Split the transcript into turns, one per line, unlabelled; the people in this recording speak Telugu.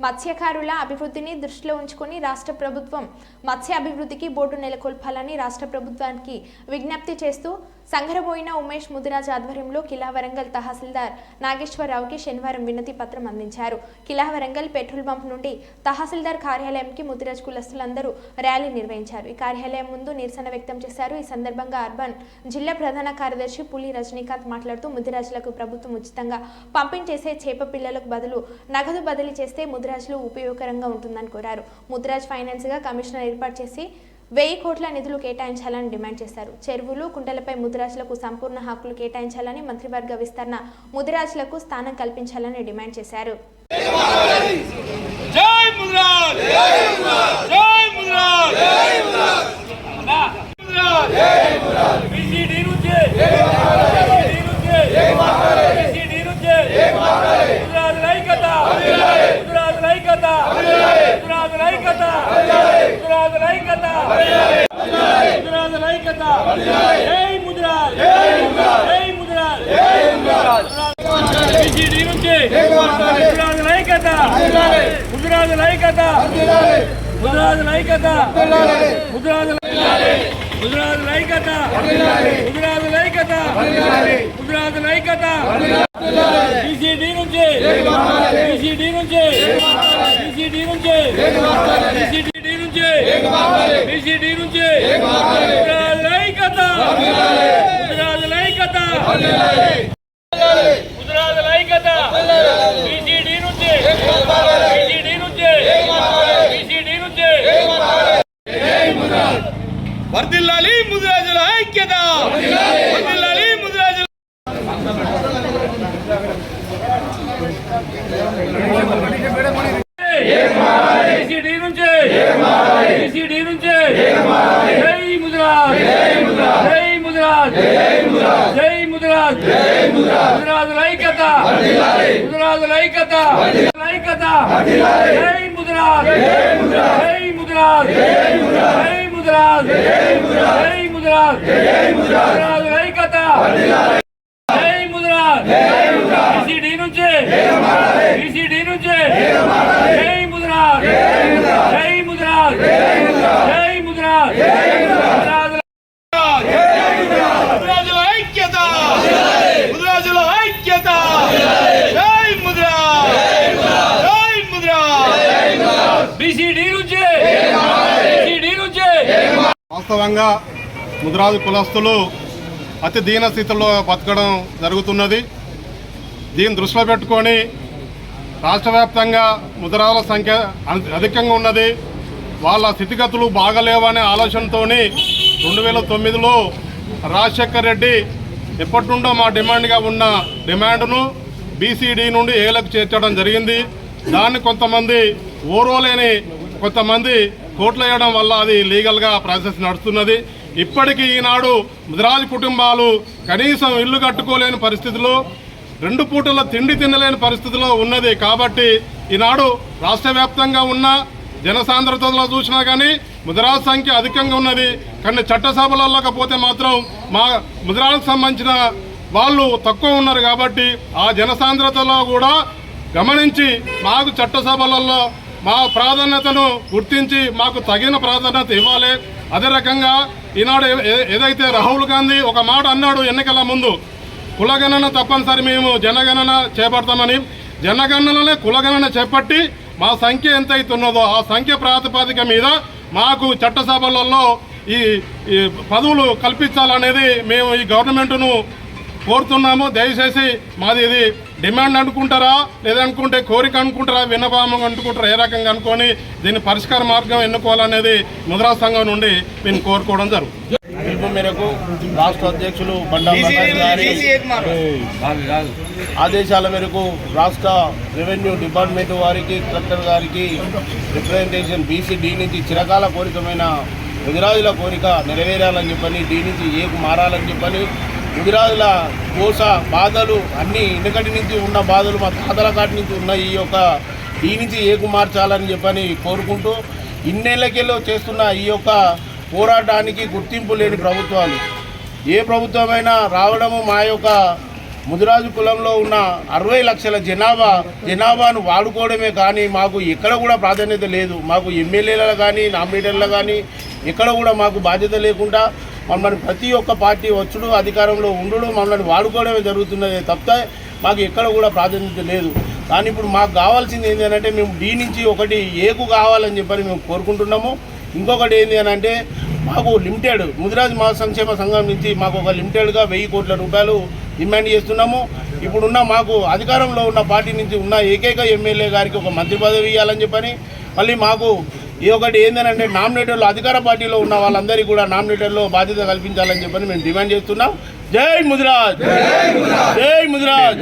మత్స్యకారుల అభివృద్ధిని దృష్టిలో ఉంచుకొని రాష్ట్ర ప్రభుత్వం మత్స్య అభివృద్ధికి బోర్డు నెలకొల్పాలని రాష్ట్ర ప్రభుత్వానికి విజ్ఞప్తి చేస్తూ సంగరబోయిన ఉమేష్ ముదిరాజ్ ఆధ్వర్యంలో కిలా వరంగల్ తహసీల్దార్ నాగేశ్వరరావుకి శనివారం వినతి పత్రం అందించారు. కిలా వరంగల్ పెట్రోల్ పంప్ నుండి తహసీల్దార్ కార్యాలయంకి ముదిరాజ్ కులస్తులందరూ ర్యాలీ నిర్వహించారు. ఈ కార్యాలయం ముందు నిరసన వ్యక్తం చేశారు. ఈ సందర్భంగా అర్బన్ జిల్లా ప్రధాన కార్యదర్శి పులి రజనీకాంత్ మాట్లాడుతూ ముదిరాజులకు ప్రభుత్వం ఉచితంగా పంపింగ్ చేసే చేప పిల్లలకు బదులు నగదు బదిలీ చేస్తే ముదిరాజులు ఉపయోగకరంగా ఉంటుందని కోరారు. ముదిరాజ్ ఫైనాన్స్గా కమిషనర్ ఏర్పాటు చేసి వెయ్యి కోట్ల నిధులు కేటాయించాలని డిమాండ్ చేశారు. చెరువులు కుంటలపై ముదిరాజులకు సంపూర్ణ హక్కులు కేటాయించాలని మంత్రివర్గ విస్తరణ ముదిరాజులకు స్థానం కల్పించాలని డిమాండ్ చేశారు.
జై ముద్రాజ్ జై ముద్రాజ్ జై ముద్రాజ్ జై ముద్రాజ్ జై ముద్రాజ్ బీసీడీ నుంచి జై బీసీడీ నుంచి జై బీసీడీ నుంచి జై ముద్రాజ్ లైకత ముద్రాజ్ లైకత ముద్రాజ్ లైకత ముద్రాజ్ లైకత ముద్రాజ్ లైకత జై ముద్రాజ్ జై ముద్రాజ్ జై ముద్రాజ్ జై ముద్రాజ్ బీసీడీ నుంచి ముద్రాజ్ లైకత ముద్రాజ్ లైకత ముద్రాజ్ లైకత ముద్రాజ్ ముద్రాజ్ లైకత ముద్రాజ్ లైకత ముద్రాజ్ లైకత బీసీడీ నుంచి బీసీడీ నుంచి బీసీడీ నుంచి బీసీడీ నుంచి బీసీడీ నుంచి ముద్రాజ్ లైకత ముద్రాజ్ లైకత ముద్రాజ్ లైకత బీసీడీ నుంచి బీసీడీ నుంచి బీసీడీ నుంచి వర్దిల్లాలి ముద్రాజుల ఐక్యత వర్దిల్లాలి ముద్రాజుల బీసీడీ నుంచి బీసీడీ నుంచి జై ముద్రాజ్ జై ముద్రాజ్ జై ముద్రాజ్ జై ముద్రాజ్ జై ముద్రాజ్ లైకత ముద్రాజ్ లైకత లైకత జై ముద్రాజ్ బీసీడీ నుంచి. జై ముద్రాజ్. జై ముద్రాజ్. జై ముద్రాజ్. ముద్రాజ్ ముద్రాజుల ఐక్యత. ముద్రాజుల ఐక్యత. జై ముద్రా జై ముద్రా బీసీడీ నుంచి. బీసీడీ నుంచి.
వాస్తవంగా ముద్రాజు కులస్తులు అతి దీన స్థితిలో బతకడం జరుగుతున్నది. దీన్ని దృష్టిలో పెట్టుకొని రాష్ట్ర వ్యాప్తంగా ముద్రాల సంఖ్య అధికంగా ఉన్నది. వాళ్ళ స్థితిగతులు బాగలేవనే ఆలోచనతో రెండు వేల తొమ్మిదిలో రాజశేఖర్ రెడ్డి ఎప్పటి నుండో మా డిమాండ్గా ఉన్న డిమాండ్ను బీసీడీ నుండి ఏలకు చేర్చడం జరిగింది. దాన్ని కొంతమంది ఓర్వలేని కొంతమంది కోట్లు వేయడం వల్ల అది లీగల్గా ప్రాసెస్ నడుస్తున్నది. ఇప్పటికీ ఈనాడు ముద్రాజ్ కుటుంబాలు కనీసం ఇల్లు కట్టుకోలేని పరిస్థితిలో రెండు పూటల తిండి తినలేని పరిస్థితిలో ఉన్నది కాబట్టి ఈనాడు రాష్ట్ర వ్యాప్తంగా ఉన్న జనసాంద్రతలో చూసినా కానీ ముద్రాల సంఖ్య అధికంగా ఉన్నది. కానీ చట్టసభలలోకి పోతే మాత్రం మా ముద్రాలకు సంబంధించిన వాళ్ళు తక్కువ ఉన్నారు కాబట్టి ఆ జనసాంద్రతలో కూడా గమనించి మాకు చట్టసభలలో మా ప్రాధాన్యతను గుర్తించి మాకు తగిన ప్రాధాన్యత ఇవ్వాలి. అదే రకంగా ఈనాడు ఏదైతే రాహుల్ గాంధీ ఒక మాట అన్నాడు ఎన్నికల ముందు కులగణన తప్పనిసరి మేము జనగణన చేపడతామని జనగణనలోనే కులగణన చేపట్టి మా సంఖ్య ఎంతైతున్నదో ఆ సంఖ్య ప్రాతిపదిక మీద మాకు చట్టసభలలో ఈ ఈ పదవులు కల్పించాలనేది మేము ఈ గవర్నమెంట్ను కోరుతున్నాము. దయచేసి మాది ఇది డిమాండ్ అనుకుంటారా లేదనుకుంటే కోరిక అనుకుంటారా విన్నపామం అనుకుంటారా ఏ రకంగా అనుకొని దీన్ని పరిష్కార మార్గం ఎన్నుకోవాలనేది ముద్రా సంఘం నుండి మేము కోరుకోవడం జరుగుతుంది.
మేరకు రాష్ట్ర అధ్యక్షులు బండా గారి ఆదేశాల మేరకు రాష్ట్ర రెవెన్యూ డిపార్ట్మెంట్ వారికి కలెక్టర్ గారికి రిప్రజెంటేషన్ బీసీ డి నుంచి చిరకాల కోరికమైన ముదిరాజుల కోరిక నెరవేరాలని చెప్పని డి నుంచి ఏకు మారాలని చెప్పని ముదిరాజుల కోస బాధలు అన్ని వెనుకటి నుంచి ఉన్న బాధలు మా తాతల కాటి నుంచి ఉన్న ఈ యొక్క డి నుంచి ఏకు మార్చాలని చెప్పని కోరుకుంటూ ఇన్నేళ్ళకెళ్ళి చేస్తున్న ఈ యొక్క పోరాటానికి గుర్తింపు లేని ప్రభుత్వాలు. ఏ ప్రభుత్వమైనా రావడము మా యొక్క ముదిరాజు కులంలో ఉన్న అరవై లక్షల జనాభా జనాభాను వాడుకోవడమే కానీ మాకు ఎక్కడ కూడా ప్రాధాన్యత లేదు. మాకు ఎమ్మెల్యేల కానీ నామినేటర్ల కానీ ఎక్కడ కూడా మాకు బాధ్యత లేకుండా మమ్మల్ని ప్రతి ఒక్క పార్టీ వచ్చుడు అధికారంలో ఉండుడు మమ్మల్ని వాడుకోవడమే జరుగుతున్నది తప్ప మాకు ఎక్కడ కూడా ప్రాధాన్యత లేదు. కానీ ఇప్పుడు మాకు కావాల్సింది ఏంటి అని అంటే మేము డీ నుంచి ఒకటి ఏకు కావాలని చెప్పని మేము కోరుకుంటున్నాము. ఇంకొకటి ఏంటి అని అంటే మాకు లిమిటెడ్ ముదిరాజ్ మా సంక్షేమ సంఘం నుంచి మాకు ఒక లిమిటెడ్గా వెయ్యి కోట్ల రూపాయలు డిమాండ్ చేస్తున్నాము. ఇప్పుడున్న మాకు అధికారంలో ఉన్న పార్టీ నుంచి ఉన్న ఏకైక ఎమ్మెల్యే గారికి ఒక మంత్రి పదవి ఇవ్వాలని చెప్పని మళ్ళీ మాకు ఈ ఒకటి ఏంటంటే నామినేటర్లు అధికార పార్టీలో ఉన్న వాళ్ళందరికీ కూడా నామినేటర్లో బాధ్యత కల్పించాలని చెప్పని మేము డిమాండ్ చేస్తున్నాం. జై ముదిరాజ్! జై ముదిరాజ్!